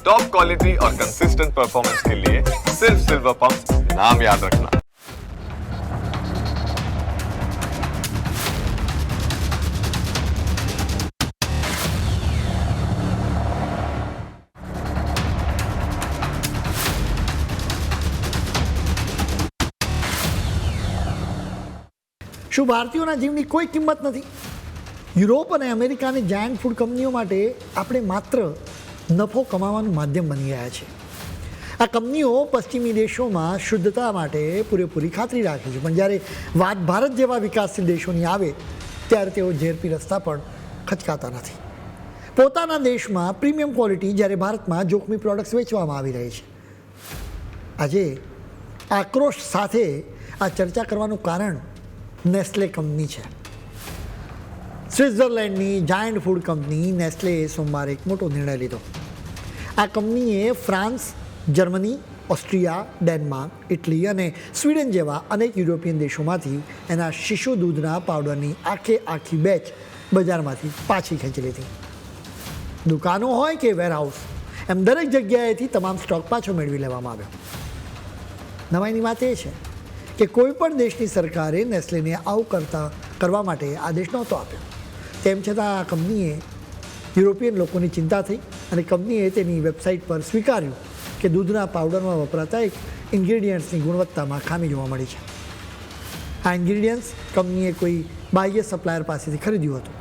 Top quality और consistent performance के लिए सिर्फ सिल्वर पंप नाम याद रखना શું ભારતીયોના જીવની કોઈ કિંમત નથી યુરોપ અને અમેરિકાની જાયન્ટ ફૂડ કંપનીઓ માટે આપણે માત્ર નફો કમાવાનું માધ્યમ બની ગયા છે. આ કંપનીઓ પશ્ચિમી દેશોમાં શુદ્ધતા માટે પૂરેપૂરી ખાતરી રાખે છે. પણ જ્યારે વાત ભારત જેવા વિકાસશીલ દેશોની આવે, ત્યારે તેઓ ઝેરપી રસ્તા પણ ખચકાતા નથી. પોતાના દેશમાં પ્રીમિયમ ક્વોલિટી જ્યારે ભારતમાં જોખમી પ્રોડક્ટ્સ વેચવામાં આવી રહી છે. આજે આક્રોશ સાથે આ ચર્ચા કરવાનું કારણ નેસ્લે કંપની છે. સ્વિટ્ઝરલેન્ડની જાયન્ટ ફૂડ કંપની નેસ્લે સોમવારે એક મોટો નિર્ણય લીધો. આ કંપનીએ France, Germany, Austria, Denmark, Italy અને સ્વીડન જેવા અનેક યુરોપિયન દેશોમાંથી એના શિશુ દૂધના પાવડરની આખે આખી બેચ બજારમાંથી પાછી ખેંચી લીધી. દુકાનો હોય કે વેરહાઉસ એમ દરેક જગ્યાએથી તમામ સ્ટોક પાછો મેળવી લેવામાં આવ્યો. નવાઈની વાત એ છે કે કોઈપણ દેશની સરકારે નેસ્લેને આવું કરતા, કરવા માટે આદેશ નહોતો આપ્યો. તેમ છતાં આ કંપનીએ યુરોપિયન લોકોની ચિંતા થઈ અને કંપનીએ તેની વેબસાઇટ પર સ્વીકાર્યું કે દૂધના પાવડરમાં વપરાતા એક ઇન્ગ્રીડિયન્ટ્સની ગુણવત્તામાં ખામી જોવા મળી છે. આ ઇન્ગ્રેડિયન્ટ્સ કંપનીએ કોઈ બાહ્ય સપ્લાયર પાસેથી ખરીદ્યું હતું.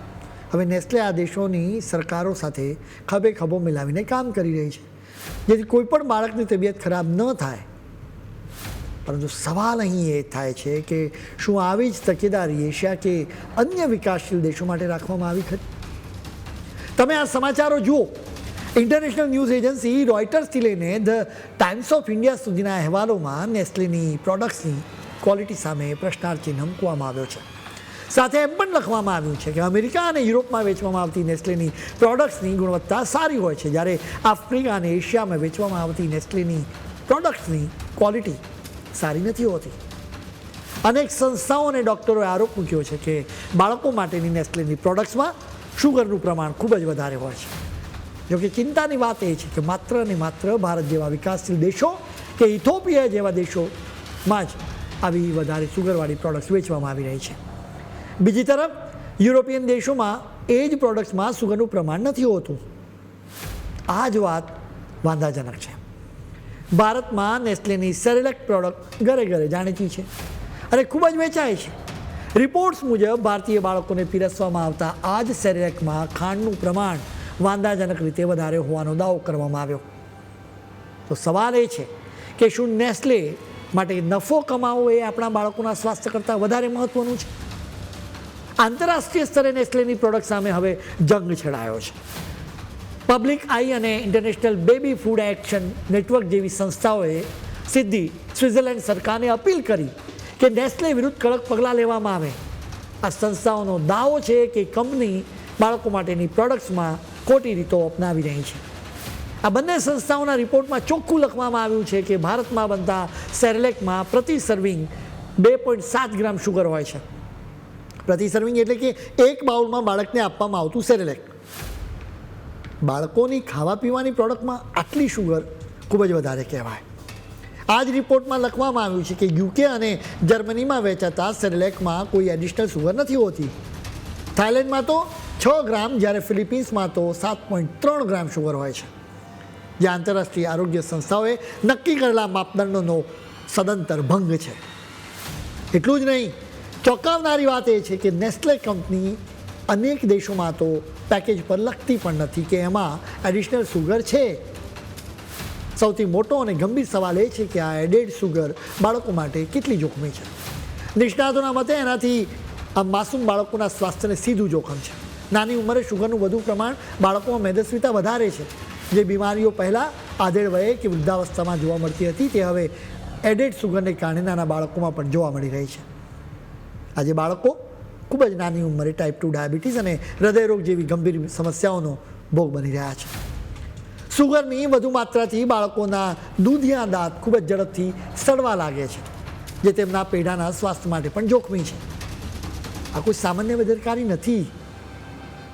હવે નેસ્લે આ દેશોની સરકારો સાથે ખભે ખભો મિલાવીને કામ કરી રહી છે. જેથી કોઈપણ બાળકની તબિયત ખરાબ ન થાય પરંતુ સવાલ અહીં એ થાય છે કે શું આવી જ તકેદારી એશિયા કે અન્ય વિકાસશીલ દેશો માટે રાખવામાં આવી ખરી? તમે આ સમાચારો જુઓ. ઇન્ટરનેશનલ ન્યૂઝ એજન્સી રોયટર્સથી લઈને ધ ટાઈમ્સ ઓફ ઇન્ડિયા સુધીના અહેવાલોમાં નેસ્લેની પ્રોડક્ટ્સની ક્વોલિટી સામે પ્રશ્નાર્થ ચિહ્ન મૂકવામાં આવ્યો છે. સાથે એમ પણ લખવામાં આવ્યું છે કે અમેરિકા અને યુરોપમાં વેચવામાં આવતી નેસ્લેની પ્રોડક્ટ્સની ગુણવત્તા સારી હોય છે, જ્યારે આફ્રિકા અને એશિયામાં વેચવામાં આવતી નેસ્લેની પ્રોડક્ટ્સની ક્વોલિટી સારી નથી હોતી. અનેક સંસ્થાઓ અને ડૉક્ટરોએ આરોપ મૂક્યો છે કે બાળકો માટેની નેસ્લેની પ્રોડક્ટ્સમાં શુગરનું પ્રમાણ ખૂબ જ વધારે હોય છે. જોકે ચિંતાની વાત એ છે કે માત્ર અને માત્ર ભારત જેવા વિકાસશીલ દેશો કે ઇથોપિયા જેવા દેશોમાં જ આવી વધારે સુગરવાળી પ્રોડક્ટ્સ વેચવામાં આવી રહી છે. બીજી તરફ, યુરોપિયન દેશોમાં એ જ પ્રોડક્ટ્સમાં સુગરનું પ્રમાણ નથી હોતું. આ જ વાત વાંધાજનક છે. ભારતમાં નેસ્લેની સેરેલેક પ્રોડક્ટ ઘરે ઘરે જાણીતી છે અને ખૂબ જ વેચાય છે. રિપોર્ટ્સ મુજબ ભારતીય બાળકોને પીરસવામાં આવતા આ જ સેરેલેકમાં ખાંડનું પ્રમાણ વાંધાજનક રીતે વધારે હોવાનો દાવો કરવામાં આવ્યો. તો સવાલ એ છે કે શું નેસ્લે માટે નફો કમાવવો એ આપણા બાળકોના સ્વાસ્થ્ય કરતાં વધારે મહત્ત્વનું છે? આંતરરાષ્ટ્રીય સ્તરે નેસ્લેની પ્રોડક્ટ સામે હવે જંગ છેડાયો છે. પબ્લિક આઈ અને international baby food action network જેવી સંસ્થાઓએ સીધી સ્વિટ્ઝરલેન્ડ સરકારને અપીલ કરી કે નેસ્લે વિરુદ્ધ કડક પગલાં લેવામાં આવે. આ સંસ્થાઓનો દાવો છે કે કંપની બાળકો માટેની પ્રોડક્ટ્સમાં ખોટી રીતો અપનાવી રહી છે. આ બંને સંસ્થાઓના રિપોર્ટમાં ચોખ્ખું લખવામાં આવ્યું છે કે ભારતમાં બનતા સેરેલેકમાં પ્રતિ સર્વિંગ બે પોઈન્ટ સાત ગ્રામ શુગર હોય છે. પ્રતિ સર્વિંગ એટલે કે એક બાઉલમાં બાળકને આપવામાં આવતું સેરેલેક. બાળકોની ખાવા પીવાની પ્રોડક્ટમાં આટલી શુગર ખૂબ જ વધારે કહેવાય. આ જ રિપોર્ટમાં લખવામાં આવ્યું છે કે યુકે અને જર્મનીમાં વેચાતા સેરેલેકમાં કોઈ એડિશનલ શુગર નથી હોતી. થાઇલેન્ડમાં તો છ ગ્રામ, જ્યારે ફિલિપિન્સમાં તો સાત પોઈન્ટ ત્રણ ગ્રામ શુગર હોય છે. જે આંતરરાષ્ટ્રીય આરોગ્ય સંસ્થાઓએ નક્કી કરેલા માપદંડોનો સદંતર ભંગ છે. એટલું જ નહીં, ચોંકાવનારી વાત એ છે કે નેસ્લે કંપની અનેક દેશોમાં તો પેકેજ પર લખતી પણ નથી કે એમાં એડિશનલ સુગર છે. સૌથી મોટો અને ગંભીર સવાલ એ છે કે આ એડેડ સુગર બાળકો માટે કેટલી જોખમી છે? નિષ્ણાતોના મતે એનાથી આ માસૂમ બાળકોના સ્વાસ્થ્યને સીધું જોખમ છે. નાની ઉંમરે શુગરનું વધુ પ્રમાણ બાળકોમાં મેદસ્વીતા વધારે છે. જે બીમારીઓ પહેલાં આધેડ વયે કે વૃદ્ધાવસ્થામાં જોવા મળતી હતી, તે હવે એડેડ સુગરને કારણે નાના બાળકોમાં પણ જોવા મળી રહી છે. આજે બાળકો ખૂબ જ નાની ઉંમરે ટાઈપ ટુ ડાયાબિટીસ અને હૃદયરોગ જેવી ગંભીર સમસ્યાઓનો ભોગ બની રહ્યા છે. સુગરની વધુ માત્રાથી બાળકોના દૂધિયા દાંત ખૂબ જ ઝડપથી સડવા લાગે છે, જે તેમના પેઢાના સ્વાસ્થ્ય માટે પણ જોખમી છે. આ કોઈ સામાન્ય બેદરકારી નથી,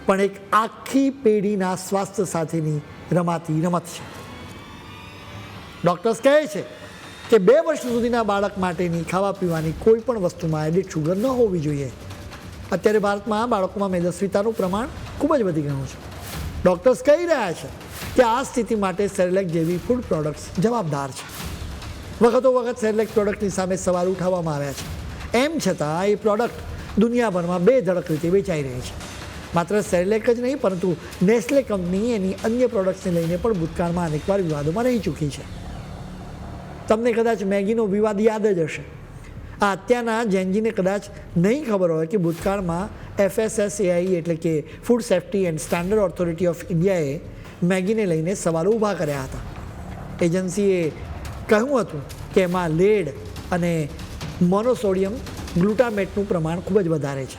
પણ એક આખી પેઢીના સ્વાસ્થ્ય સાથેની રમાતી રમત છે. ડૉક્ટર્સ કહે છે કે બે વર્ષ સુધીના બાળક માટેની ખાવા પીવાની કોઈ પણ વસ્તુમાં એડિડ શુગર ન હોવી જોઈએ. અત્યારે ભારતમાં બાળકોમાં મેદસ્વીતાનું પ્રમાણ ખૂબ જ વધી ગયું છે. ડૉક્ટર્સ કહી રહ્યા છે કે આ સ્થિતિ માટે સેરેલેક જેવી ફૂડ પ્રોડક્ટ્સ જવાબદાર છે. વખતો વખત સેરેલેક પ્રોડક્ટની સામે સવાલ ઉઠાવવામાં આવ્યા છે. એમ છતાં એ પ્રોડક્ટ દુનિયાભરમાં બે ધડક રીતે વેચાઈ રહી છે. માત્ર સેરેલેક જ નહીં, પરંતુ નેસ્લે કંપની એની અન્ય પ્રોડક્ટ્સને લઈને પણ ભૂતકાળમાં અનેકવાર વિવાદોમાં રહી ચૂકી છે. તમને કદાચ મેગીનો વિવાદ યાદ જ હશે. આ અત્યારના જેનજીને કદાચ નહીં ખબર હોય કે ભૂતકાળમાં એફએસએસએઆઈ એટલે કે food safety and standard authority of ઇન્ડિયાએ મેગીને લઈને સવાલો ઊભા કર્યા હતા. એજન્સીએ કહ્યું હતું કે એમાં લેડ અને મોનોસોડિયમ ગ્લુટામેટનું પ્રમાણ ખૂબ જ વધારે છે,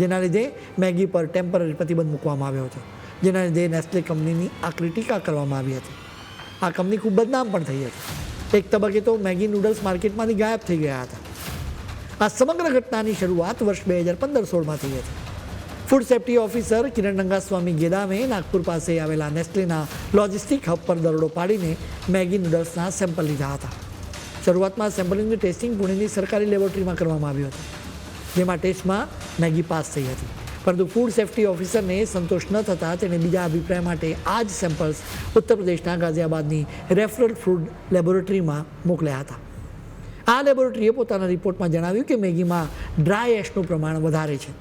જેના લીધે મેગી પર ટેમ્પરરી પ્રતિબંધ મૂકવામાં આવ્યો હતો, જેના લીધે નેસ્લે કંપનીની આકરી ટીકા કરવામાં આવી હતી. આ કંપની ખૂબ બદનામ પણ થઈ હતી. એક તબક્કે તો મેગી નૂડલ્સ માર્કેટમાંથી ગાયબ થઈ ગયા હતા. આ સમગ્ર ઘટનાની શરૂઆત વર્ષ બે હજાર પંદર સોળમાં થઈ હતી food safety officer Kiran Rangaswamy ગેદામે Nagpur પાસે આવેલા નેસ્લેના લોજિસ્ટિક હબ પર દરોડો પાડીને મેગી નૂડલ્સના સેમ્પલ લીધા હતા. શરૂઆતમાં સેમ્પલિંગનું ટેસ્ટિંગ પુણેની સરકારી લેબોરેટરીમાં કરવામાં આવ્યું હતું, જેમાં ટેસ્ટમાં મેગી પાસ થઈ હતી. પરંતુ ફૂડ સેફ્ટી ઓફિસરને સંતોષ ન થતાં તેણે બીજા અભિપ્રાય માટે આ જ સેમ્પલ્સ ઉત્તર પ્રદેશના ગાઝિયાબાદની રેફરલ ફૂડ લેબોરેટરીમાં મોકલ્યા હતા. આ લેબોરેટરીએ પોતાના રિપોર્ટમાં જણાવ્યું કે મેગીમાં ડ્રાય એશનું પ્રમાણ વધારે છે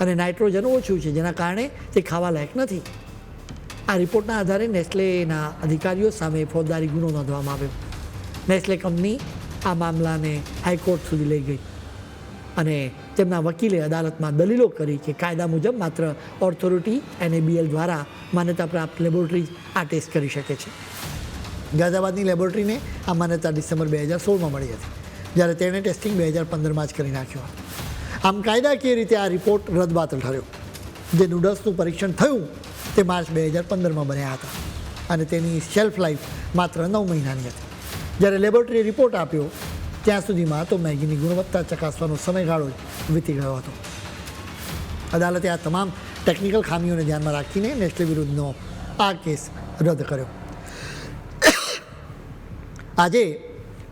અને નાઇટ્રોજન ઓછું છે, જેના કારણે તે ખાવા લાયક નથી. આ રિપોર્ટના આધારે નેસ્લેના અધિકારીઓ સામે ફોજદારી ગુનો નોંધવામાં આવ્યો. નેસ્લે કંપની આ મામલાને હાઈકોર્ટ સુધી લઈ ગઈ અને તેમના વકીલે અદાલતમાં દલીલો કરી કે કાયદા મુજબ માત્ર ઓથોરિટી એનએબીએલ દ્વારા માન્યતા પ્રાપ્ત લેબોરેટરી આ ટેસ્ટ કરી શકે છે. ગાઝાબાદની લેબોરેટરીને આ માન્યતા ડિસેમ્બર બે હજાર સોળમાં મળી હતી. જ્યારે તેણે ટેસ્ટિંગ બે હજાર પંદરમાં જ કરી નાખ્યું આમ કાયદાકીય રીતે આ રિપોર્ટ રદબાતલ ઠર્યો જે નૂડલ્સનું પરીક્ષણ થયું, તે માર્ચ બે હજાર પંદરમાં બન્યા હતા. અને તેની શેલ્ફ લાઈફ માત્ર નવ મહિનાની હતી. જ્યારે લેબોરેટરી રિપોર્ટ આપ્યો, ત્યાં સુધીમાં તો મેગીની ગુણવત્તા ચકાસવાનો સમયગાળો જ વીતી ગયો હતો. અદાલતે આ તમામ ટેકનિકલ ખામીઓને ધ્યાનમાં રાખીને નેસ્લે વિરુદ્ધનો આ કેસ રદ કર્યો. આજે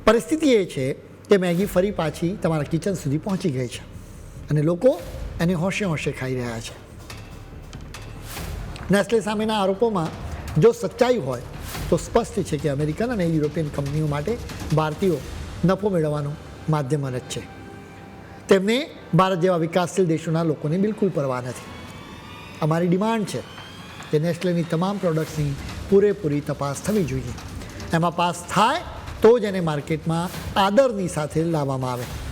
પરિસ્થિતિ એ છે કે મેગી ફરી પાછી તમારા કિચન સુધી પહોંચી ગઈ છે. અને લોકો એને હોંશે હોંશે ખાઈ રહ્યા છે. નેસ્લે સામેના આરોપોમાં જો સચ્ચાઈ હોય, તો સ્પષ્ટ છે કે અમેરિકન અને યુરોપિયન કંપનીઓ માટે ભારતીયો નફો મેળવવાનું માધ્યમ જ છે. તેમને ભારત જેવા વિકાસશીલ દેશોના લોકોને બિલકુલ પરવા નથી. અમારી ડિમાન્ડ છે કે નેસ્લેની તમામ પ્રોડક્ટ્સની પૂરેપૂરી તપાસ થવી જોઈએ. એમાં પાસ થાય તો જ એને માર્કેટમાં આદરની સાથે લાવવામાં આવે.